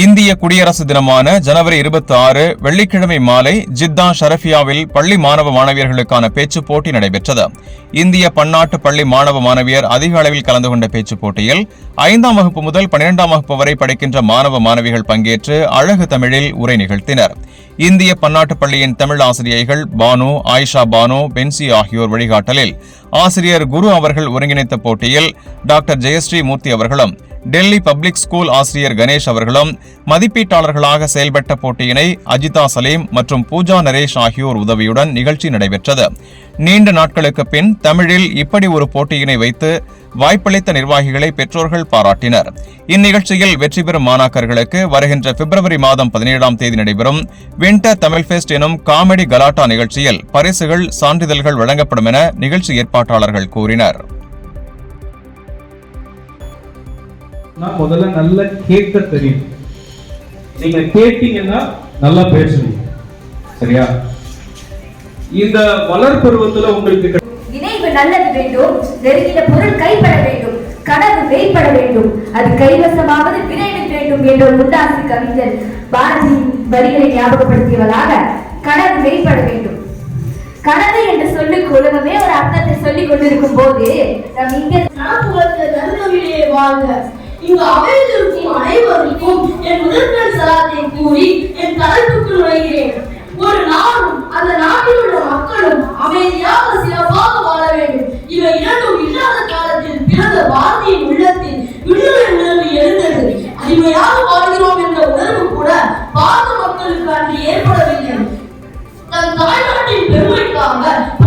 இந்திய குடியரசு தினமான ஜனவரி இருபத்தி ஆறு வெள்ளிக்கிழமை மாலை ஜித்தா ஷரஃபியாவில் பள்ளி மாணவ மாணவியர்களுக்கான பேச்சு போட்டி நடைபெற்றது. இந்திய பன்னாட்டு பள்ளி மாணவ மாணவியர் அதிக அளவில் கலந்து கொண்ட பேச்சுப் போட்டியில் ஐந்தாம் வகுப்பு முதல் பனிரெண்டாம் வகுப்பு வரை படிக்கின்ற மாணவ மாணவிகள் பங்கேற்று அழகு தமிழில் உரை நிகழ்த்தினர். இந்திய பன்னாட்டு பள்ளியின் தமிழ் ஆசிரியைகள் பானு ஆயிஷா பானு பென்சி ஆகியோர் வழிகாட்டலில் ஆசிரியர் குரு அவர்கள் ஒருங்கிணைத்த போட்டியில் டாக்டர் ஜெயஸ்ரீ மூர்த்தி அவர்களும் டெல்லி பப்ளிக் ஸ்கூல் ஆசிரியர் கணேஷ் அவர்களும் மதிப்பீட்டாளர்களாக செயல்பட்ட போட்டியினை அஜிதா சலீம் மற்றும் பூஜா நரேஷ் ஆகியோர் உதவியுடன் நிகழ்ச்சி நடைபெற்றது. நீண்ட நாட்களுக்கு பின் தமிழில் இப்படி ஒரு போட்டியினை வைத்து வாய்ப்பளித்த நிர்வாகிகளை பெற்றோர்கள் பாராட்டினர். இந்நிகழ்ச்சியில் வெற்றி பெறும் மாணாக்கர்களுக்கு வருகின்ற பிப்ரவரி மாதம் பதினேழாம் தேதி நடைபெறும் வின்டர் தமிழ் ஃபெஸ்ட் எனும் காமெடி கலாட்டா நிகழ்ச்சியில் பரிசுகள் சான்றிதழ்கள் வழங்கப்படும் என நிகழ்ச்சி ஏற்பாட்டாளர்கள் கூறினர். நான் முதல்ல நல்லா கேட்க தெரியும். நீங்க கேட்டீங்கன்னா நல்லா பேசுவீங்க. சரியா? இந்த வளர்ப்பருவத்துல உங்களுக்கு நினைவு நல்லது வேண்டும். நெருங்கின பொருள் கைப்பட வேண்டும். கனவு மெய்ப்பட வேண்டும். அது கைவசமாவது விரைவில் வேண்டும் என்ற முண்டாசு கவிஞர் பாரதியின் வரிகளை ஞாபகப்படுத்தியவளாக கனவு வெளிப்பட வேண்டும். கனவு என்று சொல்லுக்கு உலகமே ஒரு அர்த்தத்தை சொல்லிக் கொண்டிருக்கும் போது நம் இந்திய நாட்டுவரத்து வாழ்க. இங்கு அமைந்திருக்கும் அனைவருக்கும் என் முதற்கண் சலாத்தை கூறி 你问。